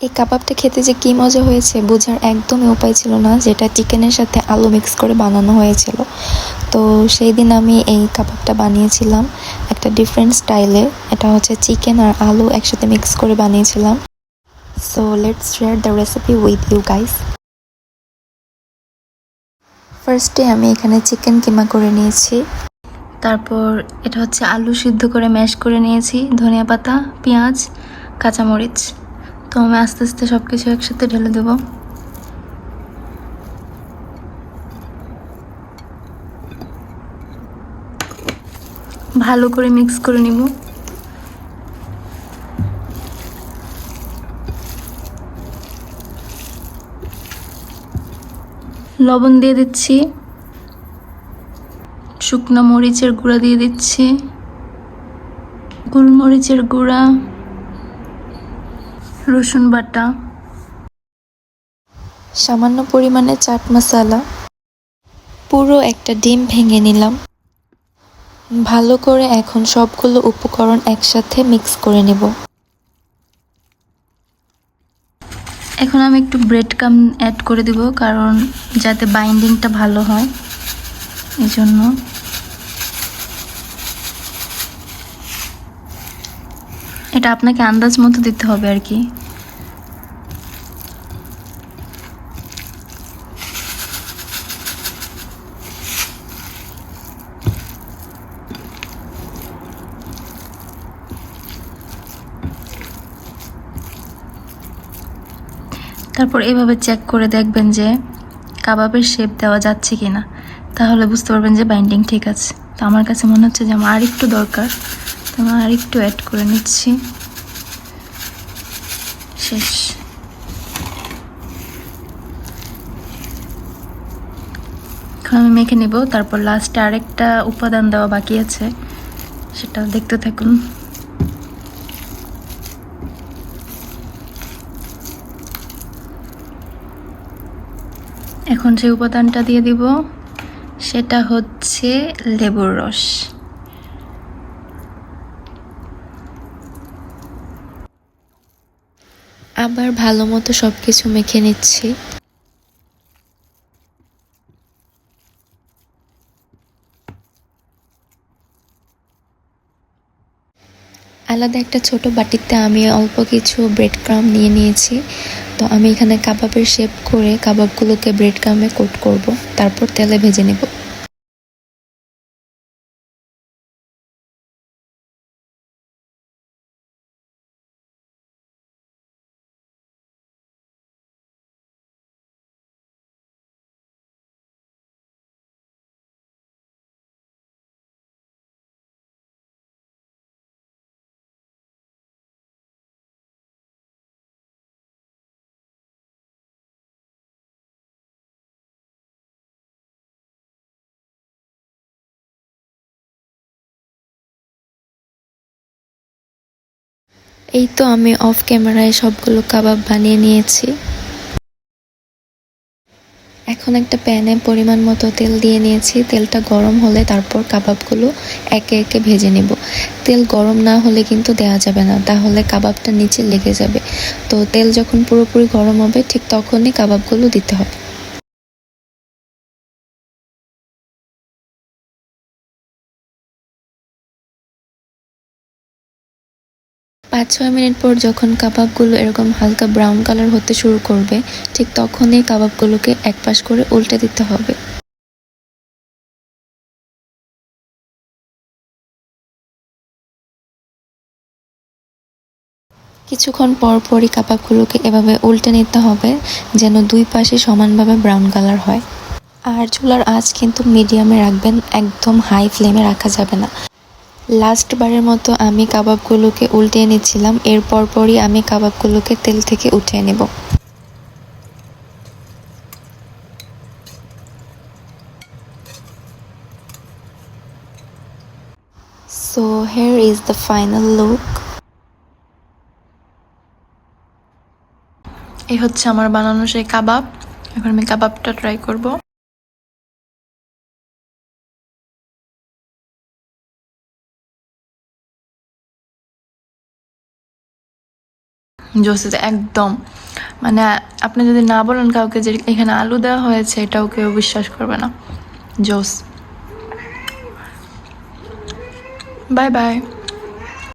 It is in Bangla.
এই কাবাবটা খেতে যে কী মজা হয়েছে বোঝার একদমই উপায় ছিল না, যেটা চিকেনের সাথে আলু মিক্স করে বানানো হয়েছিল। তো সেই দিন আমি এই কাবাবটা বানিয়েছিলাম একটা ডিফারেন্ট স্টাইলে এটা হচ্ছে চিকেন আর আলু একসাথে মিক্স করে বানিয়েছিলাম। So let's share the recipe with you guys ফার্স্টে আমি এখানে চিকেন কিমা করে নিয়েছি। তারপর এটা হচ্ছে আলু সিদ্ধ করে ম্যাশ করে নিয়েছি। ধনিয়া পাতা, পেঁয়াজ, কাঁচামরিচ। তো আমি আস্তে আস্তে সব কিছু একসাথে ঢেলে দেব। ভালো করে মিক্স করে নিব। লবণ দিয়ে দিচ্ছি। শুকনো মরিচের গুঁড়া দিয়ে দিচ্ছি। গোলমরিচের গুঁড়া। রসুন বাটা। সামান্য পরিমাণে চাট মশালা। পুরো একটা ডিম ভেঙে নিলাম। ভালো করে এখন সবগুলো উপকরণ একসাথে মিক্স করে নেব। এখন আমি একটু ব্রেড কাম অ্যাড করে দিব কারণ যাতে বাইন্ডিংটা ভালো হয়। এই জন্য এটা আপনাকে আন্দাজ মতো দিতে হবে আর কি। তারপর এভাবে চেক করে দেখবেন যে কাবাবের শেপ দেওয়া যাচ্ছে কি না তাহলে বুঝতে পারবেন যে বাইন্ডিং ঠিক আছে। তো আমার কাছে মনে হচ্ছে যে আমার আরেকটু দরকার। তো আমি আরেকটু অ্যাড করে নিচ্ছি। শেষ। এখন আমি মেখে নিব। তারপর লাস্টে আরেকটা উপাদান দেওয়া বাকি আছে। সেটা দেখতে থাকুন। এখন যে উপাদানটা দিয়ে দিব, সেটা হচ্ছে লেবুর রস। আবার ভালো মতো সব কিছু মেখে নিচ্ছি। আলাদা একটা ছোট বাটিতে আমি অল্প কিছু ব্রেড ক্রাম নিয়ে নিয়েছি। তো আমি এখানে কাবাবের শেপ করে কাবাবগুলোকে ব্রেড কামে কোট করব, তারপর তেলে ভেজে নেব। এই তো আমি অফ ক্যামেরায় সবগুলো কাবাব বানিয়ে নিয়েছি। এখন একটা প্যানে পরিমাণ মতো তেল দিয়ে নিয়েছি। তেলটা গরম হলে তারপর কাবাবগুলো একে একে ভেজে নেব। তেল গরম না হলে কিন্তু দেওয়া যাবে না, তাহলে কাবাবটা নিচে লেগে যাবে। তো তেল যখন পুরোপুরি গরম হবে, ঠিক তখনই কাবাবগুলো দিতে হবে। পাঁচ ছয় মিনিট পর যখন কাবাবগুলো এরকম হালকা ব্রাউন কালার হতে শুরু করবে, ঠিক তখনই কাবাবগুলোকে এক পাশ করে উল্টে দিতে হবে। কিছুক্ষণ পর পরই কাবাবগুলোকে এভাবে উল্টে নিতে হবে, যেন দুই পাশে সমানভাবে ব্রাউন কালার হয়। আর চুলার আঁচ কিন্তু মিডিয়ামে রাখবেন, একদম হাই ফ্লেমে রাখা যাবে না। লাস্ট বারের মতো আমি কাবাবগুলোকে উল্টে নিচ্ছিলাম এর পরপরই আমি কাবাবগুলোকে তেল থেকে উঠিয়ে নেব। So here is the final look এই হচ্ছে আমার বানানো সেই কাবাব। এখন আমি কাবাবটা ট্রাই করব। জোস একদম। মানে আপনি যদি না বলেন কাউকে যে এখানে আলু দেওয়া হয়েছে, এটাও কেউ বিশ্বাস করবে না। জোস। Bye bye.